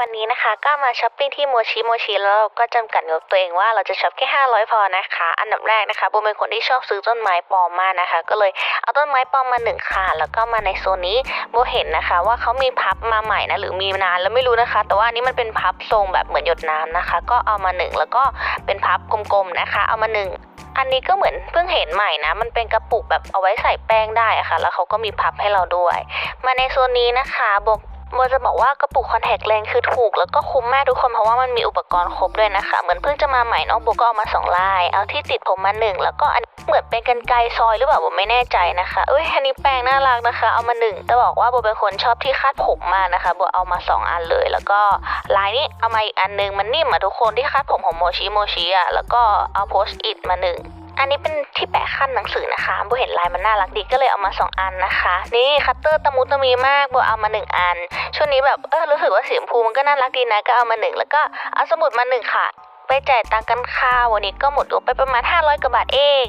วันนี้นะคะก็มาช้อปปิ้งที่โมชิโมชิแล้วเราก็จำกัดงบตัวเองว่าเราจะช้อปแค่ 500 พอนะคะ อันดับแรกนะคะโบเป็นคนที่ชอบซื้อต้นไม้ปลอมมากนะคะ ก็เลยเอาต้นไม้ปลอมมาหนึ่งค่ะ แล้วก็มาในโซนนี้โบเห็นนะคะ ว่าเขามีพับมาใหม่นะหรือมีนานแล้วไม่รู้นะคะ แต่ว่านี้มันเป็นพับทรงแบบเหมือนหยดน้ำนะคะ ก็เอามาหนึ่งแล้วก็เป็นพับกลมๆนะคะ เอามาหนึ่งอันนี้ก็เหมือนเพิ่งเห็นใหม่นะ มันเป็นกระปุกแบบเอาไว้ใส่แป้งได้อะค่ะ แล้วเขาก็มีพับให้เราด้วย มาในโซนนี้นะคะโบ โบจะบอกว่ากระปุกคอนแทคเลนส์คือถูก แล้วก็คุ้มมากทุกคนเพราะว่ามันมีอุปกรณ์ครบด้วยนะคะ เหมือนเพิ่งจะมาใหม่น้องโบก็เอามาสองลาย เอาที่ติดผมมาหนึ่งแล้วก็อันเหมือนเป็นกันไกรซอยหรือเปล่าโบไม่แน่ใจนะคะเอ้ยอันนี้แปลงน่ารักนะคะ เอามาหนึ่งแต่บอกว่าโบเป็นคนชอบที่คาดผมมากนะคะโบเอามาสองอันเลย แล้วก็ลายนี้เอามาอีกอันหนึงมันนิ่มอะทุกคนที่คาดผมของโมชิโมชิอะแล้วก็เอาโพสต์อิทมาหนึ่ง อันนี้เป็นที่แปะขั้นหนังสือนะคะโบเห็นลายมันน่ารักดีก็เลยเอามาสองอันนะคะ นี่คัตเตอร์ตะมุตะมีมากโบเอามาหนึ่งอัน ช่วงนี้แบบเออรู้สึกว่าสีชมพูมันก็น่ารักดีนะก็เอามาหนึ่งแล้วก็เอาสมุดมาหนึ่งค่ะ ไปจ่ายตังค์กันค่ะวันนี้ก็หมดตัวไปประมาณ 500กว่าบาทเอง